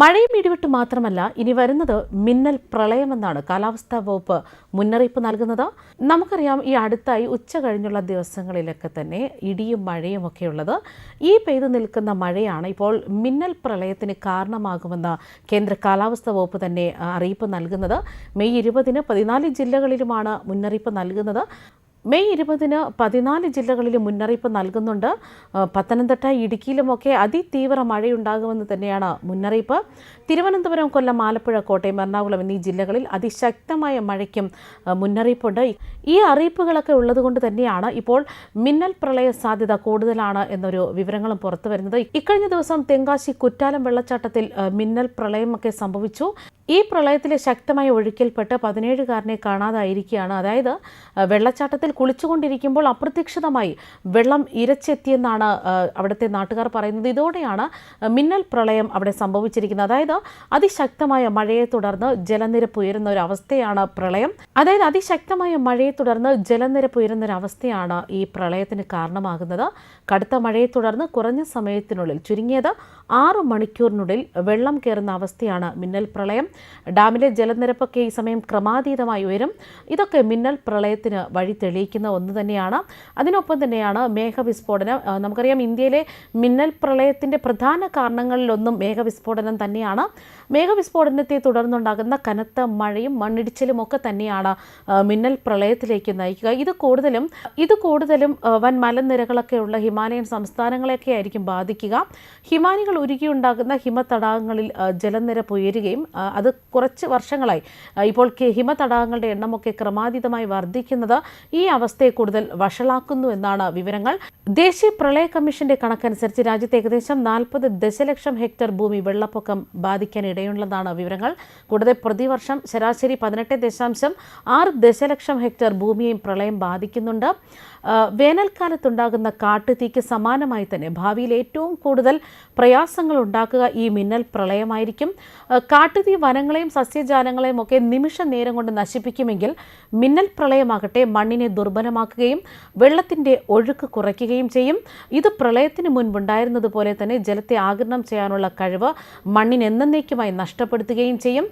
മഴയും ഇടിവിട്ട് മാത്രമല്ല ഇനി വരുന്നത് മിന്നൽ പ്രളയമെന്നാണ് കാലാവസ്ഥാ വകുപ്പ് മുന്നറിയിപ്പ് നൽകുന്നത്. നമുക്കറിയാം ഈ അടുത്തായി ഉച്ച കഴിഞ്ഞുള്ള ദിവസങ്ങളിലൊക്കെ തന്നെ ഇടിയും മഴയും ഒക്കെ ഉള്ളത്. ഈ പെയ്തു നിൽക്കുന്ന മഴയാണ് ഇപ്പോൾ മിന്നൽ പ്രളയത്തിന് കാരണമാകുമെന്ന് കേന്ദ്ര കാലാവസ്ഥാ വകുപ്പ് തന്നെ അറിയിപ്പ് നൽകുന്നത്. മെയ് ഇരുപതിന് പതിനാല് ജില്ലകളിലുമാണ് മുന്നറിയിപ്പ് നൽകുന്നത്. മെയ് ഇരുപതിന് പതിനാല് ജില്ലകളിൽ മുന്നറിയിപ്പ് നൽകുന്നുണ്ട്. പത്തനംതിട്ട ഇടുക്കിയിലുമൊക്കെ അതിതീവ്ര മഴയുണ്ടാകുമെന്ന് തന്നെയാണ് മുന്നറിയിപ്പ്. തിരുവനന്തപുരം കൊല്ലം ആലപ്പുഴ കോട്ടയം എറണാകുളം എന്നീ ജില്ലകളിൽ അതിശക്തമായ മഴയ്ക്കും മുന്നറിയിപ്പുണ്ട്. ഈ അറിയിപ്പുകളൊക്കെ ഉള്ളതുകൊണ്ട് തന്നെയാണ് ഇപ്പോൾ മിന്നൽ പ്രളയ സാധ്യത കൂടുതലാണ് എന്നൊരു വിവരങ്ങളും പുറത്തു വരുന്നത്. ഇക്കഴിഞ്ഞ ദിവസം തെങ്കാശി കുറ്റാലം വെള്ളച്ചാട്ടത്തിൽ മിന്നൽ പ്രളയമൊക്കെ സംഭവിച്ചു. ഈ പ്രളയത്തിലെ ശക്തമായ ഒഴുക്കിൽപ്പെട്ട് പതിനേഴുകാരനെ കാണാതായിരിക്കുകയാണ്. അതായത് വെള്ളച്ചാട്ടത്തിൽ കുളിച്ചുകൊണ്ടിരിക്കുമ്പോൾ അപ്രതീക്ഷിതമായി വെള്ളം ഇരച്ചെത്തിയെന്നാണ് അവിടുത്തെ നാട്ടുകാർ പറയുന്നത്. ഇതോടെയാണ് മിന്നൽ പ്രളയം അവിടെ സംഭവിച്ചിരിക്കുന്നത്. അതായത് അതിശക്തമായ മഴയെ തുടർന്ന് ജലനിരപ്പ് ഉയരുന്ന ഒരു അവസ്ഥയാണ് പ്രളയം. അതായത് അതിശക്തമായ മഴയെ തുടർന്ന് ജലനിരപ്പ് ഉയരുന്ന ഒരു അവസ്ഥയാണ് ഈ പ്രളയത്തിന് കാരണമാകുന്നത്. കടുത്ത മഴയെ തുടർന്ന് കുറഞ്ഞ സമയത്തിനുള്ളിൽ ചുരുങ്ങിയത് ആറ് മണിക്കൂറിനുള്ളിൽ വെള്ളം കയറുന്ന അവസ്ഥയാണ് മിന്നൽ പ്രളയം. ഡാമിലെ ജലനിരപ്പൊക്കെ ഈ സമയം ക്രമാതീതമായി ഉയരും. ഇതൊക്കെ മിന്നൽ പ്രളയത്തിന് വഴി തെളിയിക്കുന്ന ഒന്ന് തന്നെയാണ്. അതിനൊപ്പം തന്നെയാണ് മേഘവിസ്ഫോടനം. നമുക്കറിയാം ഇന്ത്യയിലെ മിന്നൽ പ്രളയത്തിന്റെ പ്രധാന കാരണങ്ങളിലൊന്നും മേഘവിസ്ഫോടനം തന്നെയാണ്. മേഘവിസ്ഫോടനത്തെ തുടർന്നുണ്ടാകുന്ന കനത്ത മഴയും മണ്ണിടിച്ചിലും ഒക്കെ തന്നെയാണ് മിന്നൽ പ്രളയത്തിലേക്ക് നയിക്കുക. ഇത് കൂടുതലും ഇത് കൂടുതലും വൻ മലനിരകളൊക്കെയുള്ള ഹിമാലയൻ സംസ്ഥാനങ്ങളെയൊക്കെ ആയിരിക്കും ബാധിക്കുക. ഹിമാനികൾ ഉരുകിയുണ്ടാകുന്ന ഹിമതടാകങ്ങളിൽ ജലനിരപ്പ് ഉയരുകയും അത് കുറച്ച് വർഷങ്ങളായി ഇപ്പോൾ ഹിമതടാകങ്ങളുടെ എണ്ണമൊക്കെ ക്രമാതീതമായി വർദ്ധിക്കുന്നത് ഈ അവസ്ഥയെ കൂടുതൽ വഷളാക്കുന്നു എന്നാണ് വിവരങ്ങൾ. ദേശീയ പ്രളയ കമ്മീഷന്റെ കണക്കനുസരിച്ച് രാജ്യത്ത് ഏകദേശം നാൽപ്പത് ദശലക്ഷം ഹെക്ടർ ഭൂമി വെള്ളപ്പൊക്കം ബാധിക്കാൻ ഇടയുള്ളതാണ് വിവരങ്ങൾ. കൂടാതെ പ്രതിവർഷം ശരാശരി പതിനെട്ട് ദശാംശം ആറ് ദശലക്ഷം ഹെക്ടർ ഭൂമിയെയും പ്രളയം ബാധിക്കുന്നുണ്ട്. വേനൽക്കാലത്തുണ്ടാകുന്ന കാട്ടുതീക്ക് സമാനമായി തന്നെ ഭാവിയിൽ ഏറ്റവും കൂടുതൽ പ്രയാസങ്ങൾ ഉണ്ടാക്കുക ഈ മിന്നൽ പ്രളയമായിരിക്കും. കാട്ടുതീ വനങ്ങളെയും സസ്യജാലങ്ങളെയും ഒക്കെ നിമിഷ നേരം കൊണ്ട് നശിപ്പിക്കുമെങ്കിൽ മിന്നൽ പ്രളയമാകട്ടെ മണ്ണിനെ ദുർബലമാക്കുകയും വെള്ളത്തിന്റെ ഒഴുക്ക് കുറയ്ക്കുകയും ചെയ്യും. ഇത് പ്രളയത്തിന് മുൻപുണ്ടായിരുന്നത് പോലെ തന്നെ ജലത്തെ ആഗിരണം ചെയ്യാനുള്ള കഴിവ് മണ്ണിന് എന്നേക്കുമായി നഷ്ടപ്പെടുത്തുകയും ചെയ്യും.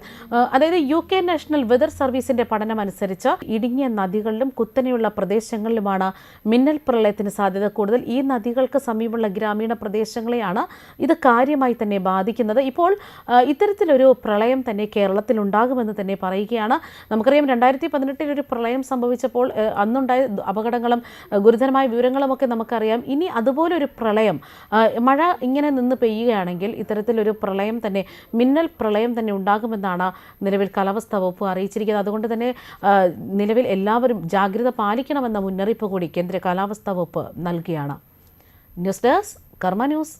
അതായത് യു കെ നാഷണൽ വെതർ സർവീസിന്റെ പഠനം അനുസരിച്ച് ഇടുങ്ങിയ നദികളിലും കുത്തനെയുള്ള പ്രദേശങ്ങളിലുമാണ് മിന്നൽ പ്രളയത്തിന് സാധ്യത കൂടുതൽ. ഈ നദികൾക്ക് സമീപമുള്ള ഗ്രാമീണ പ്രദേശങ്ങളെയാണ് ഇത് കാര്യമായി തന്നെ ബാധിക്കുന്നത്. ഇപ്പോൾ ഇത്തരത്തിലൊരു പ്രളയം തന്നെ കേരളത്തിൽ ഉണ്ടാകുമെന്ന് തന്നെ പറയുകയാണ്. നമുക്കറിയാം രണ്ടായിരത്തി പതിനെട്ടിൽ ഒരു പ്രളയം സംഭവിച്ചപ്പോൾ ആ, അന്നുണ്ടായ അപകടങ്ങളും ഗുരുതരമായ വിവരങ്ങളുമൊക്കെ നമുക്കറിയാം. ഇനി അതുപോലെ ഒരു പ്രളയം മഴ ഇങ്ങനെ നിന്ന് പെയ്യുകയാണെങ്കിൽ ഇത്തരത്തിലൊരു പ്രളയം തന്നെ മിന്നൽ പ്രളയം തന്നെ ഉണ്ടാകുമെന്നാണ് നിലവിൽ കാലാവസ്ഥാ വകുപ്പ് അറിയിച്ചിരിക്കുന്നത്. അതുകൊണ്ട് തന്നെ നിലവിൽ എല്ലാവരും ജാഗ്രത പാലിക്കണമെന്ന മുന്നറിയിപ്പ് കൂടി കേന്ദ്ര കാലാവസ്ഥാ വകുപ്പ് നൽകിയാണ്. News desk Karma news.